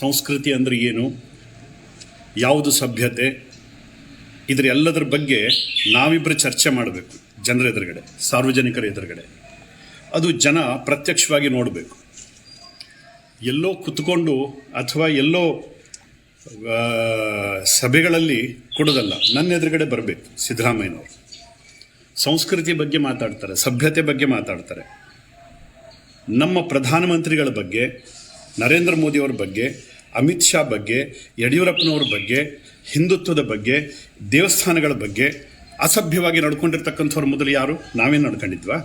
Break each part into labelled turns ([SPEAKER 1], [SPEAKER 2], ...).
[SPEAKER 1] ಸಂಸ್ಕೃತಿ ಅಂದರೆ ಏನು? ಯಾವುದು ಸಭ್ಯತೆ? ಇದರ ಎಲ್ಲದರ ಬಗ್ಗೆ ನಾವಿಬ್ಬರು ಚರ್ಚೆ ಮಾಡಬೇಕು, ಜನರ ಎದುರುಗಡೆ, ಸಾರ್ವಜನಿಕರ ಎದುರುಗಡೆ. ಅದು ಜನ ಪ್ರತ್ಯಕ್ಷವಾಗಿ ನೋಡಬೇಕು. ಎಲ್ಲೋ ಕುತ್ಕೊಂಡು ಅಥವಾ ಎಲ್ಲೋ ಸಭೆಗಳಲ್ಲಿ ಕೊಡೋದಲ್ಲ, ನನ್ನ ಎದುರುಗಡೆ ಬರಬೇಕು, ಸಿದ್ದರಾಮಯ್ಯನವರು. ಸಂಸ್ಕೃತಿ ಬಗ್ಗೆ ಮಾತಾಡ್ತಾರೆ, ಸಭ್ಯತೆ ಬಗ್ಗೆ ಮಾತಾಡ್ತಾರೆ. ನಮ್ಮ ಪ್ರಧಾನಮಂತ್ರಿಗಳ ಬಗ್ಗೆ ನರೇಂದ್ರ ಮೋದಿಯವ್ರ ಬಗ್ಗೆ, ಅಮಿತ್ ಶಾ ಬಗ್ಗೆ, ಯಡಿಯೂರಪ್ಪನವ್ರ ಬಗ್ಗೆ, ಹಿಂದುತ್ವದ ಬಗ್ಗೆ, ದೇವಸ್ಥಾನಗಳ ಬಗ್ಗೆ ಅಸಭ್ಯವಾಗಿ ನಡ್ಕೊಂಡಿರ್ತಕ್ಕಂಥವ್ರ ಮೊದಲು ಯಾರು? ನಾವೇನು ನಡ್ಕೊಂಡಿದ್ವಾ?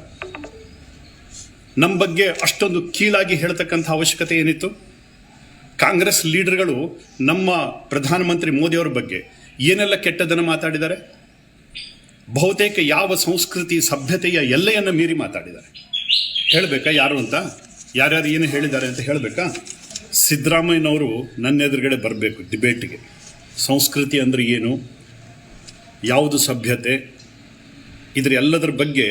[SPEAKER 1] ನಮ್ಮ ಬಗ್ಗೆ ಅಷ್ಟೊಂದು ಕೀಳಾಗಿ ಹೇಳ್ತಕ್ಕಂಥ ಅವಶ್ಯಕತೆ ಏನಿತ್ತು? ಕಾಂಗ್ರೆಸ್ ಲೀಡರ್ಗಳು ನಮ್ಮ ಪ್ರಧಾನಮಂತ್ರಿ ಮೋದಿಯವರ ಬಗ್ಗೆ ಏನೆಲ್ಲ ಕೆಟ್ಟದನ್ನು ಮಾತಾಡಿದ್ದಾರೆ? ಬಹುತೇಕ ಯಾವ ಸಂಸ್ಕೃತಿ ಸಭ್ಯತೆಯ ಎಲ್ಲೆಯನ್ನು ಮೀರಿ ಮಾತಾಡಿದ್ದಾರೆ? ಹೇಳಬೇಕಾ ಯಾರು ಅಂತ? ಯಾರ್ಯಾರು ಏನು ಹೇಳಿದ್ದಾರೆ ಅಂತ ಹೇಳಬೇಕಾ? ಸಿದ್ದರಾಮಯ್ಯನವರು ನನ್ನ ಎದುರುಗಡೆ ಬರಬೇಕು ಡಿಬೇಟ್ಗೆ. ಸಂಸ್ಕೃತಿ ಅಂದರೆ ಏನು? ಯಾವುದು ಸಭ್ಯತೆ? ಇದ್ರ ಎಲ್ಲದರ ಬಗ್ಗೆ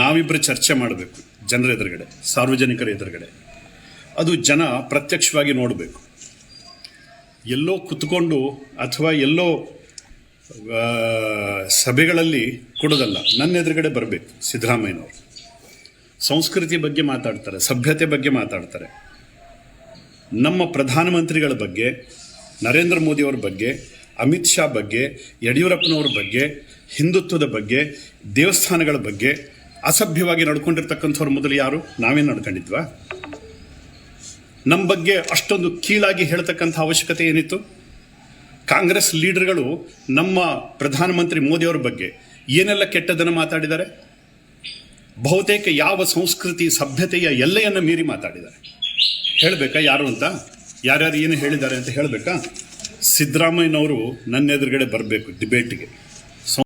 [SPEAKER 1] ನಾವಿಬ್ಬರು ಚರ್ಚೆ ಮಾಡಬೇಕು ಜನರ ಎದುರುಗಡೆ, ಸಾರ್ವಜನಿಕರ ಎದುರುಗಡೆ. ಅದು ಜನ ಪ್ರತ್ಯಕ್ಷವಾಗಿ ನೋಡಬೇಕು. ಎಲ್ಲೋ ಕುತ್ಕೊಂಡು ಅಥವಾ ಎಲ್ಲೋ ಸಭೆಗಳಲ್ಲಿ ಕೊಡೋದಲ್ಲ, ನನ್ನ ಎದುರುಗಡೆ ಬರಬೇಕು ಸಿದ್ದರಾಮಯ್ಯನವರು. ಸಂಸ್ಕೃತಿ ಬಗ್ಗೆ ಮಾತಾಡ್ತಾರೆ, ಸಭ್ಯತೆ ಬಗ್ಗೆ ಮಾತಾಡ್ತಾರೆ. ನಮ್ಮ ಪ್ರಧಾನಮಂತ್ರಿಗಳ ಬಗ್ಗೆ, ನರೇಂದ್ರ ಮೋದಿಯವ್ರ ಬಗ್ಗೆ, ಅಮಿತ್ ಶಾ ಬಗ್ಗೆ, ಯಡಿಯೂರಪ್ಪನವ್ರ ಬಗ್ಗೆ, ಹಿಂದುತ್ವದ ಬಗ್ಗೆ, ದೇವಸ್ಥಾನಗಳ ಬಗ್ಗೆ ಅಸಭ್ಯವಾಗಿ ನಡ್ಕೊಂಡಿರ್ತಕ್ಕಂಥವ್ರ ಮೊದಲು ಯಾರು? ನಾವೇನು ನಡ್ಕೊಂಡಿದ್ವಾ? ನಮ್ಮ ಬಗ್ಗೆ ಅಷ್ಟೊಂದು ಕೀಳಾಗಿ ಹೇಳ್ತಕ್ಕಂಥ ಅವಶ್ಯಕತೆ ಏನಿತ್ತು? ಕಾಂಗ್ರೆಸ್ ಲೀಡರ್ಗಳು ನಮ್ಮ ಪ್ರಧಾನಮಂತ್ರಿ ಮೋದಿಯವ್ರ ಬಗ್ಗೆ ಏನೆಲ್ಲ ಕೆಟ್ಟದನ್ನು ಮಾತಾಡಿದ್ದಾರೆ? ಬಹುತೇಕ ಯಾವ ಸಂಸ್ಕೃತಿ ಸಭ್ಯತೆಯ ಎಲ್ಲೆಯನ್ನು ಮೀರಿ ಮಾತಾಡಿದ್ದಾರೆ? ಹೇಳಬೇಕಾ ಯಾರು ಅಂತ? ಯಾರ್ಯಾರು ಏನು ಹೇಳಿದ್ದಾರೆ ಅಂತ ಹೇಳಬೇಕಾ? ಸಿದ್ದರಾಮಯ್ಯನವರು ನನ್ನ ಎದುರುಗಡೆ ಬರಬೇಕು ಡಿಬೇಟ್ಗೆ